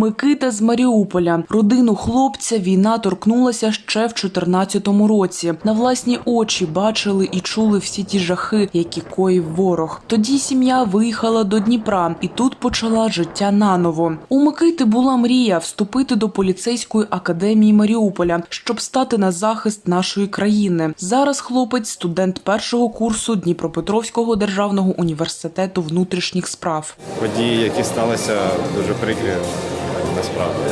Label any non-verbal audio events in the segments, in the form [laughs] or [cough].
Микита з Маріуполя. Родину хлопця війна торкнулася ще в 14-му році. На власні очі бачили і чули всі ті жахи, які коїв ворог. Тоді сім'я виїхала до Дніпра і тут почала життя наново. У Микити була мрія вступити до поліцейської академії Маріуполя, щоб стати на захист нашої країни. Зараз хлопець студент першого курсу Дніпропетровського державного університету внутрішніх справ. Події, які сталися, дуже прикрі насправді.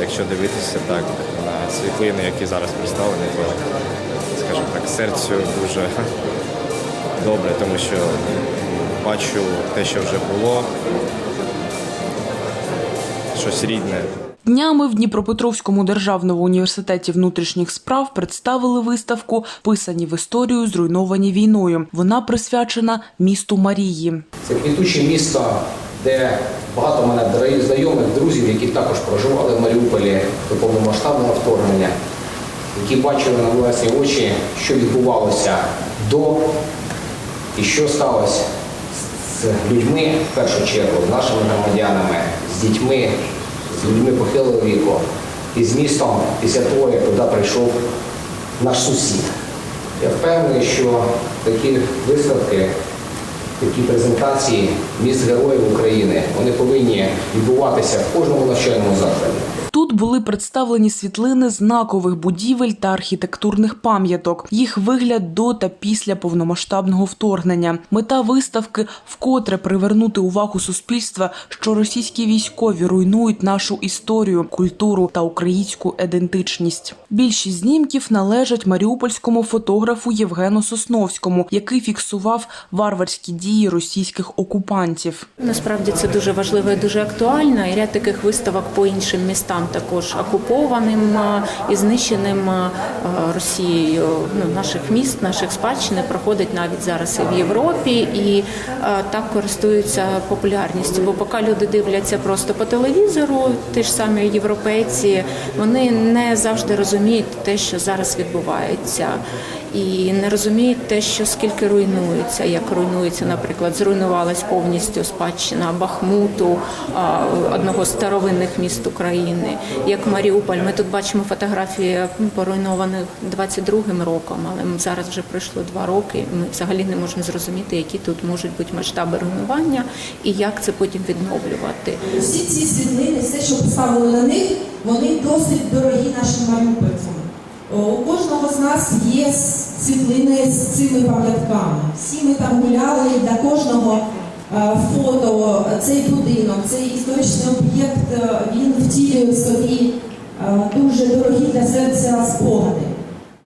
Якщо дивитися так на світлини, які зараз представлені, то, скажімо так, серцю дуже [laughs] добре, тому що бачу те, що вже було, щось рідне. Днями в Дніпропетровському державному університеті внутрішніх справ представили виставку Писані в історію, зруйновані війною. Вона присвячена місту Марії. Це квітуче місто, де багато в мене знайомих, друзів, які також проживали в Маріуполі до повномасштабного вторгнення, які бачили на власні очі, що відбувалося до і що сталося з людьми в першу чергу, з нашими громадянами, з дітьми, з людьми похилого віку і з містом після того, як туди прийшов наш сусід. Я впевнений, що такі виставки такі презентації міст героїв України вони повинні відбуватися в кожному навчальному закладі. Були представлені світлини знакових будівель та архітектурних пам'яток, їх вигляд до та після повномасштабного вторгнення. Мета виставки вкотре привернути увагу суспільства, що російські військові руйнують нашу історію, культуру та українську ідентичність. Більшість знімків належать маріупольському фотографу Євгену Сосновському, який фіксував варварські дії російських окупантів. Насправді це дуже важливо і дуже актуально. І ряд таких виставок по іншим містам, також окупованим і знищеним Росією ну, наших міст, наших спадщини проходить навіть зараз і в Європі, і так користуються популярністю. Бо поки люди дивляться просто по телевізору, ті ж самі європейці, вони не завжди розуміють те, що зараз відбувається. І не розуміють те, що скільки руйнується, як руйнується, наприклад, зруйнувалась повністю спадщина Бахмуту, одного з старовинних міст України, як Маріуполь. Ми тут бачимо фотографії поруйнованих 22-м роком, але зараз вже пройшло два роки. і Ми взагалі не можемо зрозуміти, які тут можуть бути масштаби руйнування і як це потім відновлювати. Всі ці світлини, все, що поставили на них, вони досить дорогі нашим маріупольцям. У кожного з нас є світлини з цими пам'ятками. Всі ми там гуляли, для кожного е, фото, цей будинок, цей історичний об'єкт, е, він втілює в собі е, дуже дорогі для серця спогади.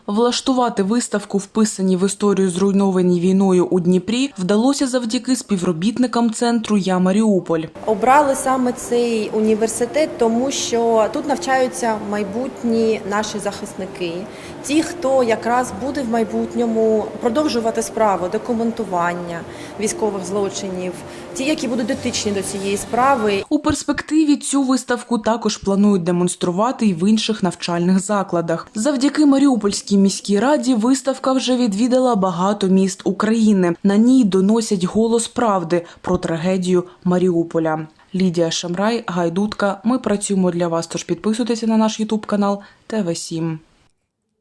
Влаштувати виставку, вписані в історію зруйновані війною у Дніпрі, вдалося завдяки співробітникам центру Я Маріуполь. Обрали саме цей університет, тому що тут навчаються майбутні наші захисники, ті, хто якраз буде в майбутньому продовжувати справу документування військових злочинів, ті, які будуть дотичні до цієї справи. У перспективі цю виставку також планують демонструвати й в інших навчальних закладах. Завдяки Маріупольській міській раді виставка вже відвідала багато міст України. На ній доносять голос правди про трагедію Маріуполя. Лідія Шамрай, Гайдутка. Ми працюємо для вас. Тож підписуйтеся на наш Ютуб канал ТВ 7